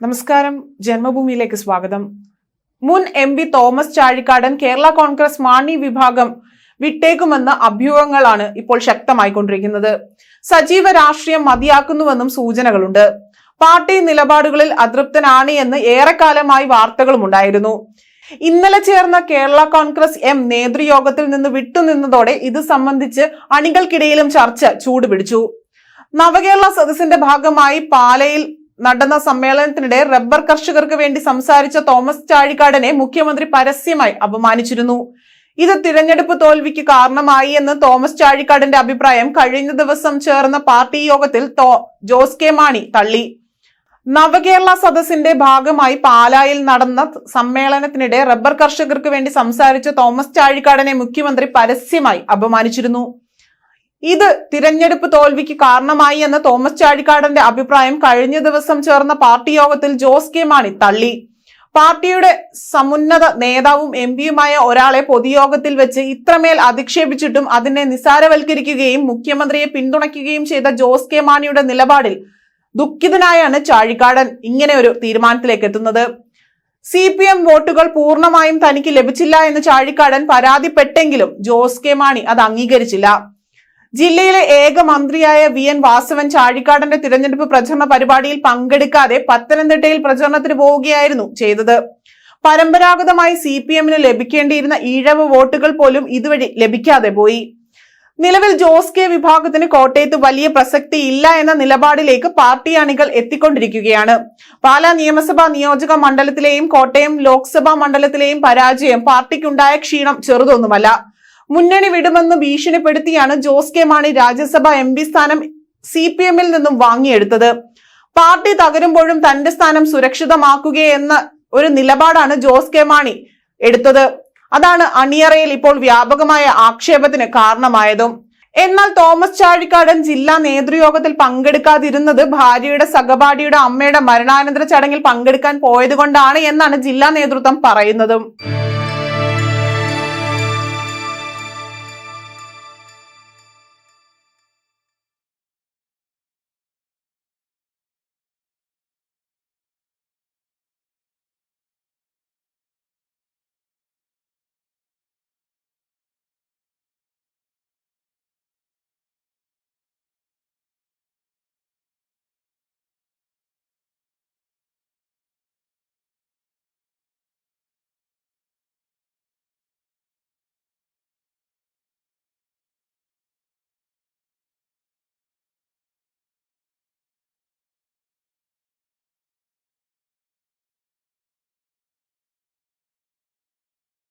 നമസ്കാരം. ജന്മഭൂമിയിലേക്ക് സ്വാഗതം. മുൻ M P Thomas Chazhikadan Kerala Congress Mani വിഭാഗം വിട്ടേക്കുമെന്ന അഭ്യൂഹങ്ങളാണ് ഇപ്പോൾ ശക്തമായിക്കൊണ്ടിരിക്കുന്നത്. സജീവ രാഷ്ട്രീയം മതിയാക്കുന്നുവെന്നും സൂചനകളുണ്ട്. പാർട്ടി നിലപാടുകളിൽ അതൃപ്തനാണ് എന്ന് ഏറെക്കാലമായി വാർത്തകളുമുണ്ടായിരുന്നു. ഇന്നലെ ചേർന്ന കേരള കോൺഗ്രസ് എം നേതൃയോഗത്തിൽ നിന്ന് വിട്ടുനിന്നതോടെ ഇത് സംബന്ധിച്ച് അണികൾക്കിടയിലും ചർച്ച ചൂടുപിടിച്ചു. നവകേരള സദസ്സിന്റെ ഭാഗമായി പാലയിൽ നടന്ന സമ്മേളനത്തിനിടെ റബ്ബർ കർഷകർക്ക് വേണ്ടി സംസാരിച്ച തോമസ് ചാഴിക്കാടനെ മുഖ്യമന്ത്രി പരസ്യമായി അപമാനിച്ചിരുന്നു. ഇത് തിരഞ്ഞെടുപ്പ് തോൽവിക്ക് കാരണമായി എന്ന് തോമസ് ചാഴിക്കാടന്റെ അഭിപ്രായം കഴിഞ്ഞ ദിവസം ചേർന്ന പാർട്ടി യോഗത്തിൽ ജോസ് കെ മാണി തള്ളി. നവകേരള സദസ്സിന്റെ ഭാഗമായി പാലായിൽ നടന്ന സമ്മേളനത്തിനിടെ റബ്ബർ കർഷകർക്ക് വേണ്ടി സംസാരിച്ച തോമസ് ചാഴിക്കാടനെ മുഖ്യമന്ത്രി പരസ്യമായി അപമാനിച്ചിരുന്നു. ഇത് തിരഞ്ഞെടുപ്പ് തോൽവിക്ക് കാരണമായി എന്ന തോമസ് ചാഴിക്കാടന്റെ അഭിപ്രായം കഴിഞ്ഞ ദിവസം ചേർന്ന പാർട്ടി യോഗത്തിൽ ജോസ് കെ മാണി തള്ളി. പാർട്ടിയുടെ സമുന്നത നേതാവും എം പിയുമായ ഒരാളെ പൊതുയോഗത്തിൽ വെച്ച് ഇത്രമേൽ അധിക്ഷേപിച്ചിട്ടും അതിനെ നിസാരവൽക്കരിക്കുകയും മുഖ്യമന്ത്രിയെ പിന്തുണയ്ക്കുകയും ചെയ്ത ജോസ് കെ മാണിയുടെ നിലപാടിൽ ദുഃഖിതനായാണ് ചാഴിക്കാടൻ ഇങ്ങനെ ഒരു തീരുമാനത്തിലേക്ക് എത്തുന്നത്. സി പി എം വോട്ടുകൾ പൂർണമായും തനിക്ക് ലഭിച്ചില്ല എന്ന് ചാഴിക്കാടൻ പരാതിപ്പെട്ടെങ്കിലും ജോസ് കെ മാണി അത് അംഗീകരിച്ചില്ല. ജില്ലയിലെ ഏക മന്ത്രിയായ വി എൻ വാസവൻ ചാഴിക്കാടന്റെ തിരഞ്ഞെടുപ്പ് പ്രചരണ പരിപാടിയിൽ പങ്കെടുക്കാതെ പത്തനംതിട്ടയിൽ പ്രചരണത്തിന് പോവുകയായിരുന്നു ചെയ്തത്. പരമ്പരാഗതമായി സി പി എമ്മിന് ലഭിക്കേണ്ടിയിരുന്ന ഈഴവ വോട്ടുകൾ പോലും ഇതുവഴി ലഭിക്കാതെ പോയി. നിലവിൽ ജോസ് കെ വിഭാഗത്തിന് കോട്ടയത്ത് വലിയ പ്രസക്തി ഇല്ല എന്ന നിലപാടിലേക്ക് പാർട്ടി അണികൾ എത്തിക്കൊണ്ടിരിക്കുകയാണ്. പാലാ നിയമസഭാ നിയോജക മണ്ഡലത്തിലെയും കോട്ടയം ലോക്സഭാ മണ്ഡലത്തിലെയും പരാജയം പാർട്ടിക്കുണ്ടായ ക്ഷീണം ചെറുതൊന്നുമല്ല. മുന്നണി വിടുമെന്ന് ഭീഷണിപ്പെടുത്തിയാണ് Jose K Mani Rajya Sabha M P സ്ഥാനം സി പി എമ്മിൽ നിന്നും വാങ്ങിയെടുത്തത്. പാർട്ടി തകരുമ്പോഴും തന്റെ സ്ഥാനം സുരക്ഷിതമാക്കുകയെന്ന ഒരു നിലപാടാണ് ജോസ് കെ മാണി എടുത്തത്. അതാണ് അണിയറയിൽ ഇപ്പോൾ വ്യാപകമായ ആക്ഷേപത്തിന് കാരണമായതും. എന്നാൽ തോമസ് ചാഴിക്കാടൻ ജില്ലാ നേതൃയോഗത്തിൽ പങ്കെടുക്കാതിരുന്നത് ഭാര്യയുടെ സഹപാഠിയുടെ അമ്മയുടെ മരണാനന്തര ചടങ്ങിൽ പങ്കെടുക്കാൻ പോയതുകൊണ്ടാണ് എന്നാണ് ജില്ലാ നേതൃത്വം പറയുന്നതും.